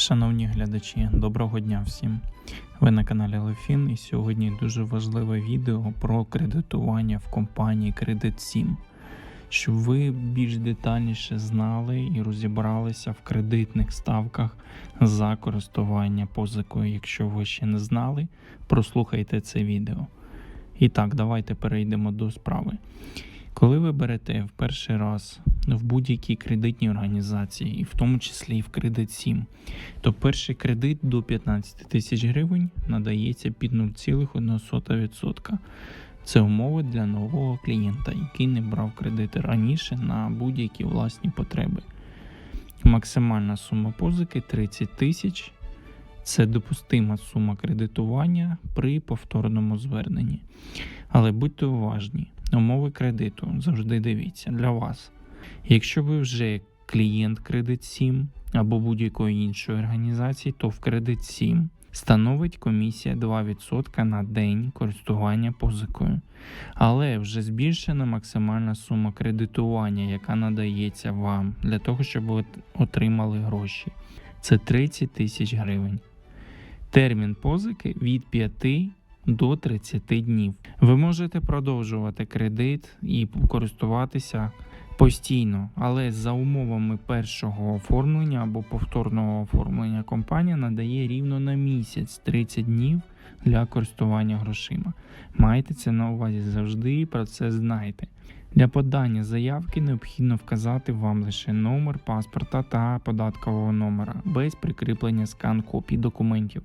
Шановні глядачі, доброго дня всім! Ви на каналі Лефін і сьогодні дуже важливе відео про кредитування в компанії Кредит 7. Щоб ви більш детальніше знали і розібралися в кредитних ставках за користування позикою. Якщо ви ще не знали, прослухайте це відео. І так, давайте перейдемо до справи. Коли ви берете в перший раз в будь-якій кредитній організації, і в тому числі і в кредит 7, то перший кредит до 15 тисяч гривень надається під 0,1%. Це умови для нового клієнта, який не брав кредити раніше на будь-які власні потреби. Максимальна сума позики 30 тисяч. Це допустима сума кредитування при повторному зверненні. Але будьте уважні, умови кредиту завжди дивіться для вас. Якщо ви вже клієнт Кредит 7 або будь-якої іншої організації, то в Кредит 7 становить комісія 2% на день користування позикою. Але вже збільшена максимальна сума кредитування, яка надається вам для того, щоб ви отримали гроші. Це 30 тисяч гривень. Термін позики від 5 до 30 днів. Ви можете продовжувати кредит і користуватися постійно, але за умовами першого оформлення або повторного оформлення компанія надає рівно на місяць 30 днів для користування грошима. Майте це на увазі завжди і про це знайте. Для подання заявки необхідно вказати вам лише номер паспорта та податкового номера без прикріплення скан копій документів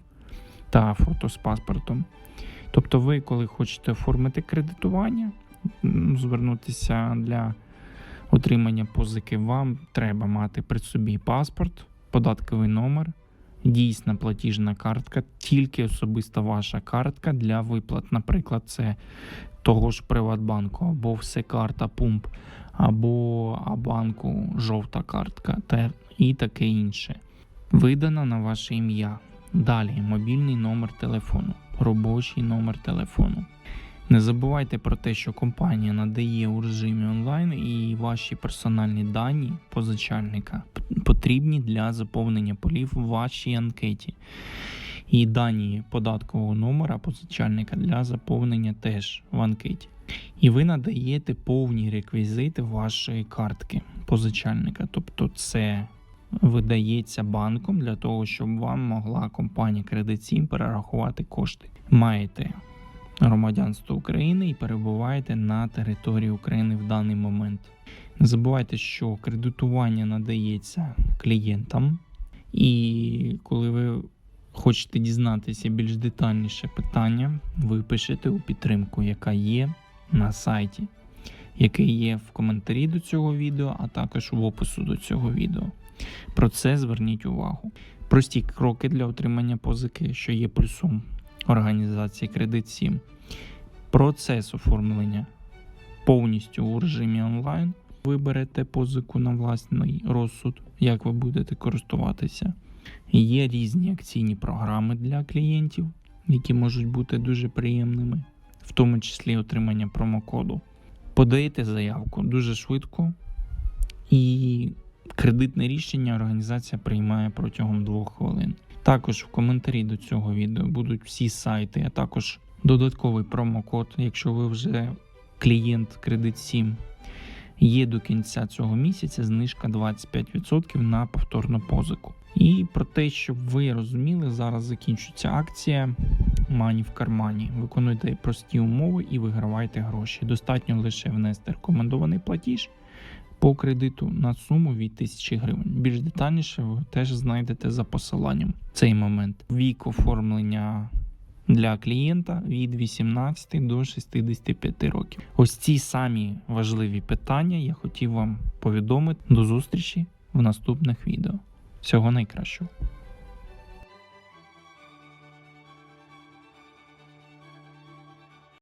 та фото з паспортом. Тобто, ви, коли хочете оформити кредитування, звернутися для отримання позики, вам треба мати при собі паспорт, податковий номер, дійсна платіжна картка, тільки особиста ваша картка для виплат. Наприклад, це того ж Приватбанку, або все карта Пумп, або Абанку жовта картка та і таке інше. Видана на ваше ім'я. Далі мобільний номер телефону, робочий номер телефону. Не забувайте про те, що компанія надає у режимі онлайн і ваші персональні дані позичальника потрібні для заповнення полів в вашій анкеті. І дані податкового номера позичальника для заповнення теж в анкеті. І ви надаєте повні реквізити вашої картки позичальника. Тобто це видається банком для того, щоб вам могла компанія Кредит 7 перерахувати кошти. Маєте громадянство України і перебуваєте на території України в даний момент. Не забувайте, що кредитування надається клієнтам, і коли ви хочете дізнатися більш детальніше питання, ви пишете у підтримку, яка є на сайті, який є в коментарі до цього відео, а також в опису до цього відео. Про це зверніть увагу. Прості кроки для отримання позики, що є плюсом організації Кредит 7. Процес оформлення повністю у режимі онлайн. Ви берете позику на власний розсуд, як ви будете користуватися. Є різні акційні програми для клієнтів, які можуть бути дуже приємними, в тому числі отримання промокоду. Подаєте заявку дуже швидко, і кредитне рішення організація приймає протягом двох хвилин. Також в коментарі до цього відео будуть всі сайти, а також додатковий промокод, якщо ви вже клієнт Кредит 7. Є до кінця цього місяця знижка 25% на повторну позику. І про те, щоб ви розуміли, зараз закінчується акція Мані в кармані. Виконуйте прості умови і вигравайте гроші. Достатньо лише внести рекомендований платіж по кредиту на суму від 1000 гривень. Більш детальніше ви теж знайдете за посиланням цей момент. Вік оформлення для клієнта від 18 до 65 років. Ось ці самі важливі питання я хотів вам повідомити. До зустрічі в наступних відео. Всього найкращого.